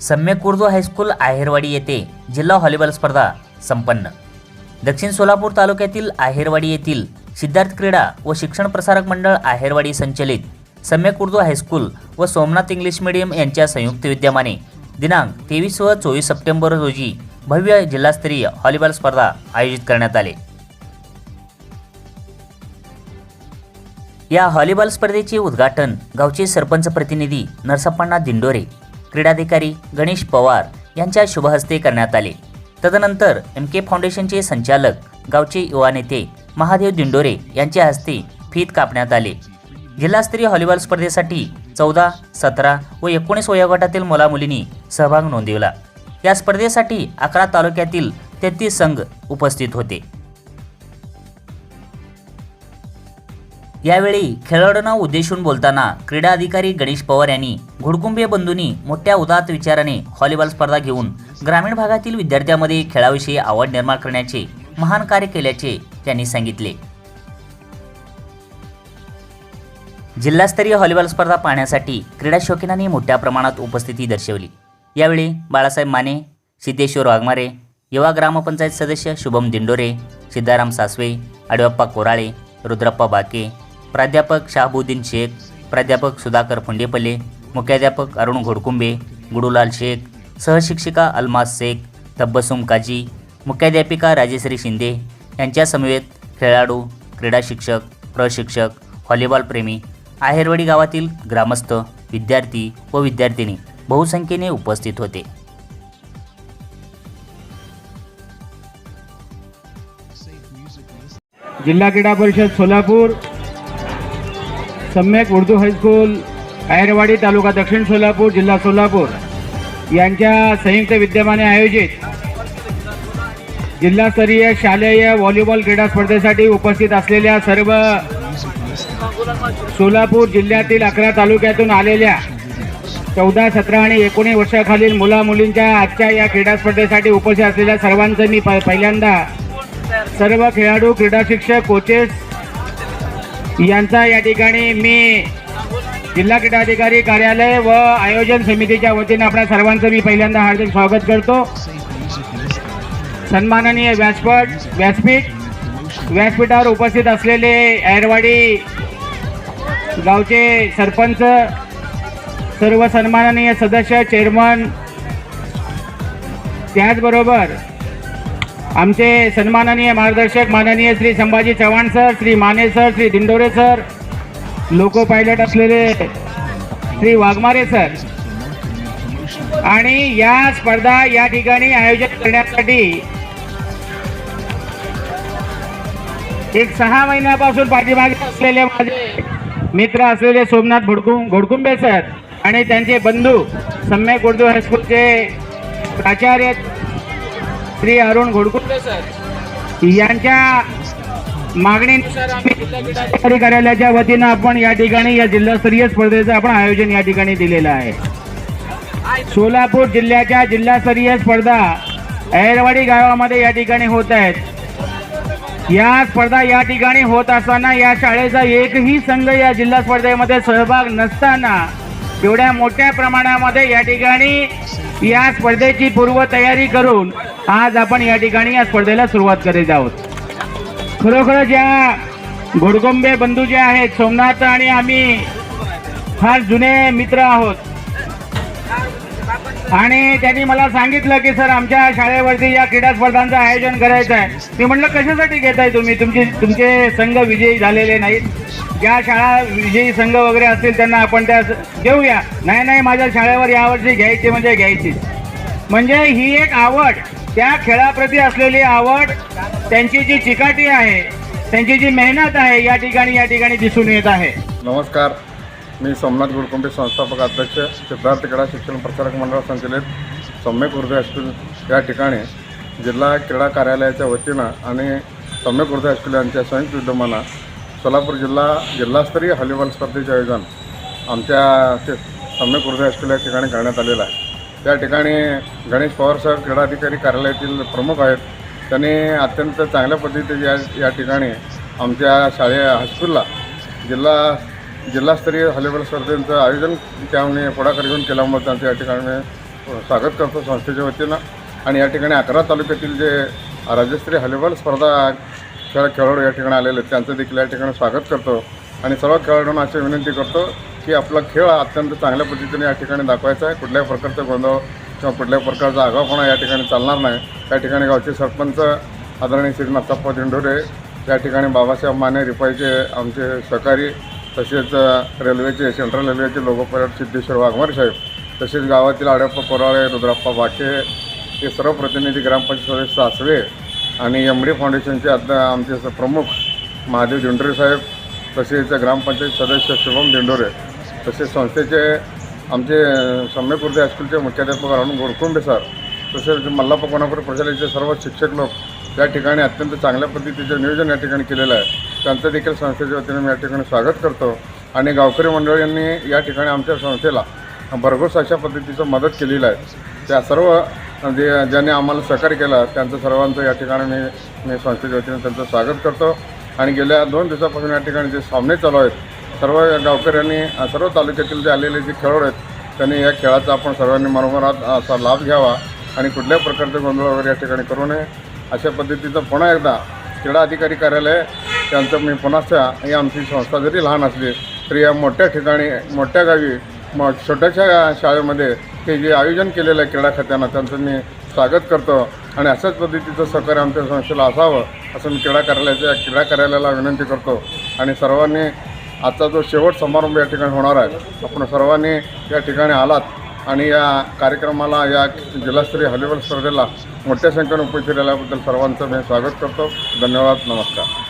सम्यक उर्दू हायस्कूल आहेरवाडी येथे जिल्हा व्हॉलीबॉल स्पर्धा संपन्न. दक्षिण सोलापूर तालुक्यातील आहेरवाडी येथील सिद्धार्थ क्रीडा व शिक्षण प्रसारक मंडळ आहेरवाडी संचलित सम्यक उर्दू हायस्कूल व सोमनाथ इंग्लिश मीडियम यांच्या संयुक्त विद्यमाने दिनांक तेवीस व चोवीस सप्टेंबर रोजी भव्य जिल्हास्तरीय व्हॉलीबॉल स्पर्धा आयोजित करण्यात आले. या व्हॉलीबॉल स्पर्धेचे उद्घाटन गावचे सरपंच प्रतिनिधी नरसप्पांना दिंडोरे क्रीडाधिकारी गणेश पवार यांच्या शुभहस्ते करण्यात आले. तदनंतर एम के फाउंडेशनचे संचालक गावचे युवा नेते महादेव दिंडोरे यांच्या हस्ते फीत कापण्यात आले. जिल्हास्तरीय हॉलीबॉल स्पर्धेसाठी चौदा सतरा व एकोणीस वयोगटातील मुलामुलींनी सहभाग नोंदविला. या स्पर्धेसाठी अकरा तालुक्यातील तेहतीस संघ उपस्थित होते. यावेळी खेळाडूंना उद्देशून बोलताना क्रीडा अधिकारी गणेश पवार यांनी घोडकुंबे बंधूंनी मोठ्या उदात विचाराने व्हॉलीबॉल स्पर्धा घेऊन ग्रामीण भागातील विद्यार्थ्यांमध्ये खेळाविषयी आवड निर्माण करण्याचे महान कार्य केल्याचे त्यांनी सांगितले. जिल्हास्तरीय व्हॉलीबॉल स्पर्धा पाहण्यासाठी क्रीडा शौकीनांनी मोठ्या प्रमाणात उपस्थिती दर्शवली. यावेळी बाळासाहेब माने सिद्धेश्वर वाघमारे युवा ग्रामपंचायत सदस्य शुभम दिंडोरे सिद्धाराम सासवे आडवप्पा कोराळे रुद्रप्पा बाके प्राध्यापक शाहबुद्दीन शेख प्राध्यापक सुधाकर फुंडेपल्ले मुख्याध्यापक अरुण घोडकुंबे गुडूलाल शेख सहशिक्षिका अल्मास शेख तब्बसुम काजी मुख्याध्यापिका राजेश्री शिंदे यांच्यासमवेत खेळाडू क्रीडा शिक्षक प्रशिक्षक व्हॉलीबॉल प्रेमी आहेरवाडी गावातील ग्रामस्थ विद्यार्थी व विद्यार्थिनी बहुसंख्येने उपस्थित होते. जिल्हा क्रीडा परिषद सोलापूर सम्यक उर्दू हायस्कूल ऐरवाडी तालुका दक्षिण सोलापूर जिल्हा सोलापूर. यांच्या संयुक्त विद्यमाने आयोजित जिल्हास्तरीय शालेय व्हॉलीबॉल क्रीडा स्पर्धेसाठी उपस्थित असलेल्या सर्व सोलापूर जिल्ह्यातील अकरा तालुक्यातून आलेल्या चौदा सतरा आणि एकोणीस वर्षाखालील मुला मुलींच्या आजच्या या क्रीडा स्पर्धेसाठी उपस्थित असलेल्या सर्वांचं मी प- पहिल्यांदा सर्व खेळाडू क्रीडा शिक्षक कोचेस यांचा या ठिकाणी मी जिल्हा क्रीडाधिकारी कार्यालय व आयोजन समितीच्या वतीने आपल्या सर्वांचं मी पहिल्यांदा हार्दिक स्वागत करतो. सन्माननीय व्यासपीठ व्यासपीठ व्यासपीठावर उपस्थित असलेले ऐरवाडी गावचे सरपंच सर्व सन्माननीय सदस्य चेअरमन त्याचबरोबर आमचे सन्माननीय मार्गदर्शक माननीय Shri Sambhaji Chavan sir Shri Mane sir Shri Dindore sir loco pilot असलेले श्री वाघमारे सर. आणि या स्पर्धा या ठिकाणी आयोजित करण्यासाठी एक सहा महिन्यापासून पाठीमागे असलेले माझे मित्र असलेले सोमनाथ घोडकुं घोडकुंबे सर आणि त्यांचे बंधू सम्यक उर्दू हायस्कूलचे प्राचार्य श्री अरुण घोडकुंबे सर. यांच्या मागणीनुसार आम्ही जिल्हाधिकारी कार्यालयाच्या वतीनं आपण या ठिकाणी या जिल्हास्तरीय स्पर्धेचं आपण आयोजन या ठिकाणी दिलेलं आहे. सोलापूर जिल्ह्याच्या जिल्हास्तरीय स्पर्धा ऐरवाडी गावामध्ये या ठिकाणी होत आहेत. या स्पर्धा या ठिकाणी होत असताना या शाळेचा एकही संघ या जिल्हा स्पर्धेमध्ये सहभाग नसताना एवढ्या मोठ्या प्रमाणामध्ये या ठिकाणी या स्पर्धेची पूर्वतयारी करून आज आपण या ठिकाणी या स्पर्धेला सुरुवात करीत आहोत. खरोखर ज्या घोडगोंबे बंधू जे आहेत सोमनाथ आणि आम्ही फार जुने मित्र आहोत. आणि त्यांनी मला सांगितलं की सर आमच्या शाळेवरती या क्रीडा स्पर्धांचं आयोजन करायचं आहे. मी म्हटलं कशासाठी घेताय तुम्ही? तुमचे तुमचे संघ विजयी झालेले नाहीत. ज्या शाळा विजयी संघ वगैरे असतील त्यांना आपण त्या देऊया नाही नाही माझ्या शाळेवर यावर्षी घ्यायची म्हणजे घ्यायची म्हणजे ही एक आवड त्या खेळाप्रती असलेली आवड त्यांची जी चिकाटी आहे त्यांची जी मेहनत आहे या ठिकाणी या ठिकाणी दिसून येत आहे. नमस्कार. मी सोमनाथ गुरकुंबे संस्थापक अध्यक्ष सिद्धार्थ क्रीडा शिक्षण प्रसारक मंडळ संचलित सम्यक हृदय हायस्कूल या ठिकाणी जिल्हा क्रीडा कार्यालयाच्या वतीनं आणि सम्यक हृदय हायस्कूल यांच्या संयुक्त विद्यमानं सोलापूर जिल्हा जिल्हास्तरीय हॉलीबॉल स्पर्धेचे आयोजन आमच्या ते सम्यक हृदय हायस्कूल या ठिकाणी करण्यात आलेलं आहे. त्या ठिकाणी गणेश पवार सर क्रीडाधिकारी कार्यालयातील प्रमुख आहेत. त्यांनी अत्यंत चांगल्या पद्धतीने या या ठिकाणी आमच्या शाळे हायस्कूलला जिल्हा जिल्हास्तरीय हॉलीबॉल स्पर्धेचं आयोजन त्यामुळे पुढाकार घेऊन केल्यामुळे त्यांचं या ठिकाणी स्वागत करतो संस्थेच्या वतीनं. आणि या ठिकाणी अकरा तालुक्यातील जे राज्यस्तरीय हॉलीबॉल स्पर्धा खेळ खेळाडू या ठिकाणी आलेले आहेत त्यांचं देखील या ठिकाणी स्वागत करतो. आणि सर्व खेळाडूंना अशी विनंती करतो की आपला खेळ अत्यंत चांगल्या पद्धतीने या ठिकाणी दाखवायचा आहे. कुठल्याही प्रकारचा गोंधळ किंवा कुठल्याही प्रकारचा आगावपणा या ठिकाणी चालणार नाही. या ठिकाणी गावचे सरपंच आदरणीय श्री नत्ताप्पा दिंडोरे या ठिकाणी बाबासाहेब माने रिपाईचे आमचे सहकारी तसेच रेल्वेचे सेंट्रल रेल्वेचे लोगो सिद्धेश्वर वाघमारे साहेब तसेच गावातील आडप्पा कोराळे रुद्राप्पा वाके हे सर्व प्रतिनिधी ग्रामपंचायत सदस्य सासवे आणि एम डी फाउंडेशनचे आता आमचे प्रमुख महादेव दिंडोरे साहेब तसेच ग्रामपंचायत सदस्य शुभम दिंडोरे तसेच संस्थेचे आमचे सम्यपूर्ती कुर्ते हायस्कूलचे मुख्याध्यापक अरुण गोरकुंबे सर तसेच मल्लाप्पा कोणापूर प्रशालेचे सर्व शिक्षक लोक या ठिकाणी अत्यंत चांगल्या पद्धतीचं नियोजन या ठिकाणी केलेलं आहे. त्यांचं देखील संस्थेच्या वतीने मी या ठिकाणी स्वागत करतो आणि गावकरी मंडळींनी या ठिकाणी आमच्या संस्थेला भरघोस अशा पद्धतीचं मदत केलेलं आहे. त्या सर्व जे ज्यांनी आम्हाला सहकार्य केलं त्यांचं सर्वांचं या ठिकाणी मी मी संस्थेच्या वतीने त्यांचं स्वागत करतो. आणि गेल्या दोन दिवसापासून या ठिकाणी जे सामने चालू आहेत सर्व गावकऱ्यांनी सर्व तालुक्यातील जे आलेले जे खेळाडू आहेत त्यांनी या खेळाचा आपण सर्वांनी मनोमनात असा लाभ घ्यावा आणि कुठल्याही प्रकारचे गोंधळ वगैरे या ठिकाणी करू नये. अशा पद्धतीचं पुन्हा एकदा क्रीडा अधिकारी कार्यालय त्यांचं मी पुन्हा ही आमची संस्था जरी लहान असली तरी या मोठ्या ठिकाणी मोठ्या गावी मग छोट्याशा शाळेमध्ये हे जे आयोजन केलेलं आहे क्रीडा खात्यानं त्यांचं मी स्वागत करतो आणि अशाच पद्धतीचं सहकार्य आमच्या संस्थेला असावं असं मी क्रीडा कार्यालयाच्या क्रीडा कार्यालयाला विनंती करतो. आणि सर्वांनी आजचा जो शेवट समारंभ या ठिकाणी होणार आहे आपण सर्वांनी या ठिकाणी आलात आणि या कार्यक्रमाला या जिल्हास्तरीय हॉलीबॉल स्पर्धेला मोठ्या संख्येने उपस्थित राहिल्याबद्दल सर्वांचं मी स्वागत करतो. धन्यवाद नमस्कार.